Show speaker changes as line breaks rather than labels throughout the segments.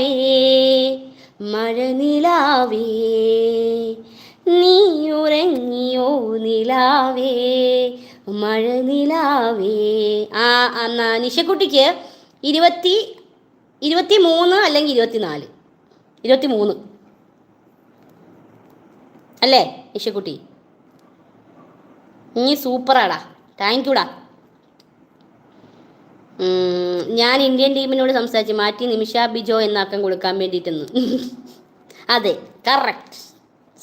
നിലാവേ മഴനിലാവേ. നീ ഉറങ്ങിയോ നിലാവേ മഴനിലാവേ. ആ എന്നാ നിഷക്കുട്ടിക്ക് ഇരുപത്തി ഇരുപത്തി മൂന്ന് അല്ലെങ്കിൽ ഇരുപത്തിനാല്? ഇരുപത്തി മൂന്ന് അല്ലേ നിഷക്കുട്ടി നീ സൂപ്പറാടാ. താങ്ക് യുടാ ഞാൻ ഇന്ത്യൻ ടീമിനോട് സംസാരിച്ച് മാറ്റി നിമിഷ ബിജോ എന്നാക്കം കൊടുക്കാൻ വേണ്ടിയിട്ടെന്ന്. അതെ കറക്റ്റ്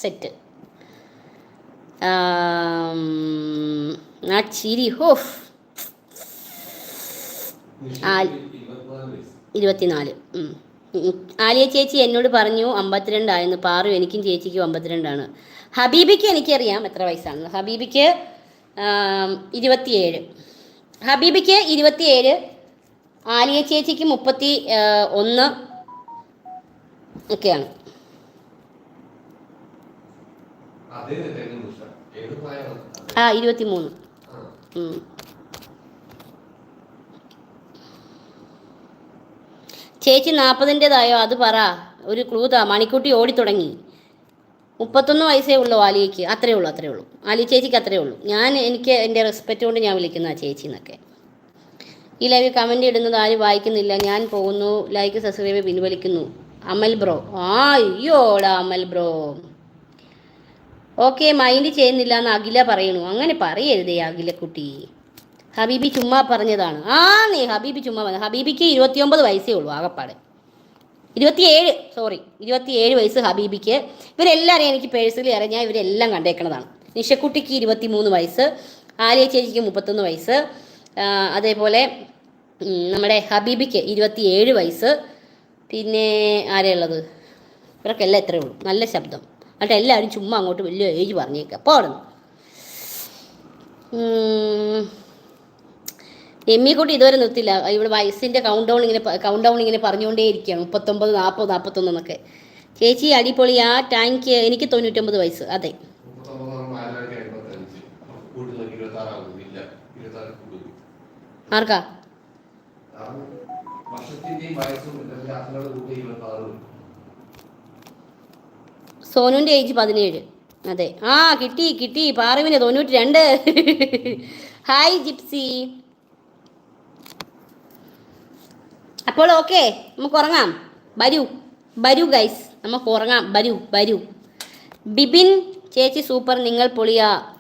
സെറ്റ് ആ ചിരി ഹോഫ്. ഇരുപത്തിനാല്. ആലിയ ചേച്ചി എന്നോട് പറഞ്ഞു അമ്പത്തിരണ്ടായിരുന്നു പാറു എനിക്കും ചേച്ചിക്കും അമ്പത്തിരണ്ടാണ് ഹബീബിക്ക് എനിക്കറിയാം എത്ര വയസ്സാണ് ഹബീബിക്ക് ഇരുപത്തിയേഴ്. ഹബീബിക്ക് ഇരുപത്തിയേഴ് ആലിയ ചേച്ചിക്ക് മുപ്പത്തി ഒന്ന് ഒക്കെയാണ്. ആ ഇരുപത്തി മൂന്ന്. ചേച്ചി നാൽപ്പതിന്റെതായോ അത് പറ. ഒരു ക്ലൂ താ. മണിക്കുട്ടി ഓടി തുടങ്ങി മുപ്പത്തൊന്ന് വയസ്സേ ഉള്ളൂ ആലിയയ്ക്ക്. അത്രേ ഉള്ളൂ അത്രേ ഉള്ളൂ. ആലി ചേച്ചിക്ക് അത്രേ ഉള്ളൂ. ഞാൻ എനിക്ക് എന്റെ റെസ്പെക്റ്റ് കൊണ്ട് ഞാൻ വിളിക്കുന്ന ആ ചേച്ചി എന്നൊക്കെ. ഈ ലൈവ് കമന്റ് ഇടുന്നത് ആരും വായിക്കുന്നില്ല. ഞാൻ പോകുന്നു. ലൈക്ക് സബ്സ്ക്രൈബ് പിൻവലിക്കുന്നു അമൽ ബ്രോ ആ അയ്യോടാ അമൽ ബ്രോ ഓക്കെ മൈൻഡ് ചെയ്യുന്നില്ല എന്ന് അഖില പറയണു അങ്ങനെ പറയരുതേ അഖിലക്കുട്ടി. ഹബീബി ചുമ്മാ പറഞ്ഞതാണ്. ആ നീ ഹബീബി ചുമ്മാ പറഞ്ഞു ഹബീബിക്ക് ഇരുപത്തിയൊമ്പത് വയസ്സേ ഉള്ളൂ ആകപ്പാട്. ഇരുപത്തിയേഴ് സോറി ഇരുപത്തിയേഴ് വയസ്സ് ഹബീബിക്ക്. ഇവരെല്ലാവരെയും എനിക്ക് പേഴ്സണലി അറിയാം. ഞാൻ ഇവരെല്ലാം കണ്ടേക്കുന്നതാണ്. നിഷക്കുട്ടിക്ക് ഇരുപത്തി മൂന്ന് വയസ്സ് ആലിയ ചേച്ചിക്ക് മുപ്പത്തൊന്ന് വയസ്സ് അതേപോലെ നമ്മുടെ ഹബീബിക്ക് ഇരുപത്തിയേഴ് വയസ്സ്. പിന്നെ ആരെയുള്ളത് ഇവർക്കെല്ലാം എത്രയേ ഉള്ളൂ. നല്ല ശബ്ദം. എന്നിട്ട് എല്ലാവരും ചുമ്മാ അങ്ങോട്ട് വലിയ ഏജ് പറഞ്ഞേക്കുക അപ്പോൾ അവിടെ എമ്മിക്കുട്ടി ഇതുവരെ നിർത്തില്ല ഇവിടെ വയസ്സിന്റെ കൗണ്ട് ഡൗൺ ഇങ്ങനെ കൗണ്ട് ഡൗൺ ഇങ്ങനെ പറഞ്ഞുകൊണ്ടേ ഇരിക്കുകയാണ് മുപ്പത്തൊമ്പത് നാൽപ്പത് നാൽപ്പത്തൊന്ന് എന്നൊക്കെ. ചേച്ചി അടിപൊളി. ആ ടാങ്ക് എനിക്ക് തൊണ്ണൂറ്റൊമ്പത് വയസ്സ്. അതെ. ആർക്കാ? സോനുന്റെ ഏജ് പതിനേഴ്. അതെ. ആ കിട്ടി കിട്ടി. പാറുവിന് തൊണ്ണൂറ്റി രണ്ട് ഹായ് ജിപ്സി അപ്പോൾ ഓക്കെ നമുക്ക് ഉറങ്ങാം. വരൂ. വരൂ ഗൈസ് നമുക്ക് ഉറങ്ങാം. വരൂ വരൂ. ബിബിൻ ചേച്ചി സൂപ്പർ നിങ്ങൾ പൊളിയാ.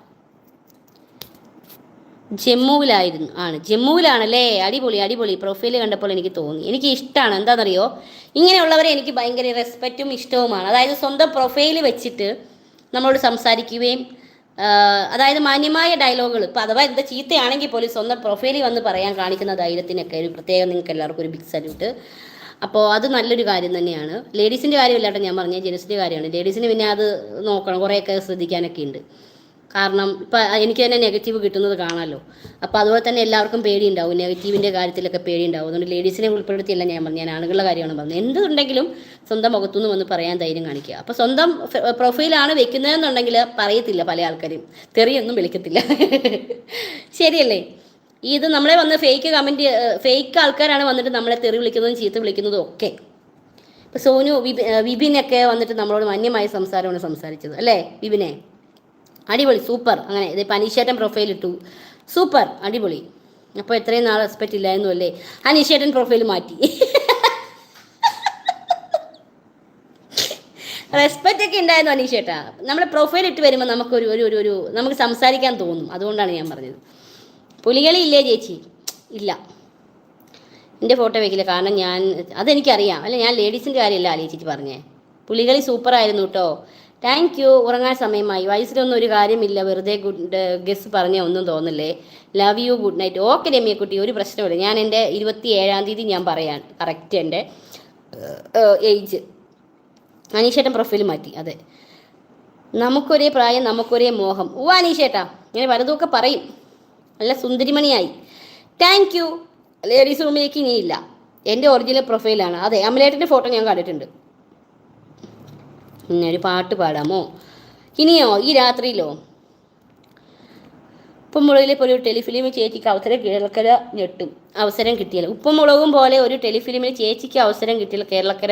ജമ്മുവിലായിരുന്നു. ആണ്. ജമ്മുവിലാണല്ലേ? അടിപൊളി അടിപൊളി. പ്രൊഫൈൽ കണ്ടപ്പോൾ എനിക്ക് തോന്നി. എനിക്ക് ഇഷ്ടമാണ് എന്താണെന്നറിയോ? ഇങ്ങനെയുള്ളവരെ എനിക്ക് ഭയങ്കര റെസ്പെക്റ്റും ഇഷ്ടവുമാണ്. അതായത് സ്വന്തം പ്രൊഫൈൽ വെച്ചിട്ട് നമ്മളോട് സംസാരിക്കുകയും അതായത് മാന്യമായ ഡയലോഗുകൾ. ഇപ്പം അഥവാ എന്താ ചീത്തയാണെങ്കിൽ പോലും സ്വന്തം പ്രൊഫൈലിൽ വന്ന് പറയാൻ കാണിക്കുന്ന ധൈര്യത്തിനൊക്കെ ഒരു പ്രത്യേകം നിങ്ങൾക്ക് എല്ലാവർക്കും ഒരു ബിഗ് സല്യൂട്ട് അപ്പോൾ അത് നല്ലൊരു കാര്യം തന്നെയാണ്. ലേഡീസിന്റെ കാര്യമില്ലാട്ടോ ഞാൻ പറഞ്ഞത് ജെൻസിന്റെ കാര്യമാണ്. ലേഡീസിന് പിന്നെ അത് നോക്കണം. കുറേയൊക്കെ ശ്രദ്ധിക്കാനൊക്കെ ഉണ്ട്. കാരണം ഇപ്പം എനിക്ക് തന്നെ നെഗറ്റീവ് കിട്ടുന്നത് കാണാമല്ലോ അപ്പോൾ അതുപോലെ തന്നെ എല്ലാവർക്കും പേടിയുണ്ടാവും. നെഗറ്റീവിന്റെ കാര്യത്തിലൊക്കെ പേടിയുണ്ടാവും. അതുകൊണ്ട് ലേഡീസിനെ ഉൾപ്പെടുത്തിയല്ല ഞാൻ പറഞ്ഞു ഞാൻ ആണുങ്ങളുടെ കാര്യമാണ് പറഞ്ഞത്. എന്തുണ്ടെങ്കിലും സ്വന്തം മുഖത്തുനിന്ന് വന്ന് പറയാൻ ധൈര്യം കാണിക്കുക. അപ്പോൾ സ്വന്തം പ്രൊഫൈലാണ് വെക്കുന്നതെന്നുണ്ടെങ്കിൽ പറയത്തില്ല പല ആൾക്കാരും. തെറിയൊന്നും വിളിക്കത്തില്ല. ശരിയല്ലേ? ഇത് നമ്മളെ വന്ന് ഫേക്ക് കമന്റ് ഫേക്ക് ആൾക്കാരാണ് വന്നിട്ട് നമ്മളെ തെറി വിളിക്കുന്നതും ചീത്ത വിളിക്കുന്നതും ഒക്കെ. ഇപ്പം സോനു വിപിനൊക്കെ വന്നിട്ട് നമ്മളോട് മാന്യമായ സംസാരമാണ് സംസാരിച്ചത്. അല്ലേ വിപിനെ? അടിപൊളി സൂപ്പർ. അങ്ങനെ ഇത് അനീഷേട്ടൻ പ്രൊഫൈൽ ഇട്ടു. സൂപ്പർ അടിപൊളി. അപ്പോൾ എത്രയും നാൾ റെസ്പെക്റ്റ് ഇല്ലായിരുന്നു അല്ലേ? അനീഷേട്ടൻ പ്രൊഫൈൽ മാറ്റി. റെസ്പെക്റ്റ് ഒക്കെ ഉണ്ടായിരുന്നു അനീഷേട്ടാ. നമ്മുടെ പ്രൊഫൈൽ ഇട്ട് വരുമ്പോൾ നമുക്കൊരു ഒരു ഒരു ഒരു നമുക്ക് സംസാരിക്കാൻ തോന്നും. അതുകൊണ്ടാണ് ഞാൻ പറഞ്ഞത്. പുലികളി ഇല്ലേ ചേച്ചി? ഇല്ല. എന്റെ ഫോട്ടോ വെക്കില്ല. കാരണം ഞാൻ അതെനിക്കറിയാം. അല്ല ഞാൻ ലേഡീസിന്റെ കാര്യമല്ല ആലോചിച്ചിട്ട് പറഞ്ഞേ. പുലികളി സൂപ്പറായിരുന്നു കേട്ടോ താങ്ക് യു ഉറങ്ങാൻ സമയമായി. വയസ്സിലൊന്നും ഒരു കാര്യമില്ല. വെറുതെ ഗുഡ് ഗസ് പറഞ്ഞ ഒന്നും തോന്നില്ലേ? Love you good night okay രമ്യക്കുട്ടി. ഒരു പ്രശ്നമില്ല ഞാൻ എന്റെ ഇരുപത്തി ഏഴാം തീയതി ഞാൻ പറയാൻ കറക്റ്റ് എന്റെ ഏജ് അനീഷേട്ടൻ പ്രൊഫൈൽ മാറ്റി. അതെ. നമുക്കൊരേ പ്രായം നമുക്കൊരേ മോഹം. ഓ അനീഷേട്ടാ. ഇങ്ങനെ വലുതൊക്കെ പറയും. നല്ല സുന്ദരിമണിയായി. താങ്ക് യു ലേഡീസ് റൂമിലേക്ക് ഇനിയില്ല. എന്റെ ഒറിജിനൽ പ്രൊഫൈലാണ് അതെ അമലേട്ടന്റെ ഫോട്ടോ ഞാൻ കണ്ടിട്ടുണ്ട്. ഒരു പാട്ട് പാടാമോ? ഇനിയോ ഈ രാത്രിയിലോ? ഉപ്പുമുളകിലെ പോലെ ഒരു ടെലിഫിലിം ചേച്ചിക്ക് അവസരം കേരളക്കര ഞെട്ടും. അവസരം കിട്ടിയാൽ ഉപ്പുമുളകും പോലെ ഒരു ടെലിഫിലിമിൽ ചേച്ചിക്ക് അവസരം കിട്ടിയാൽ കേരളക്കര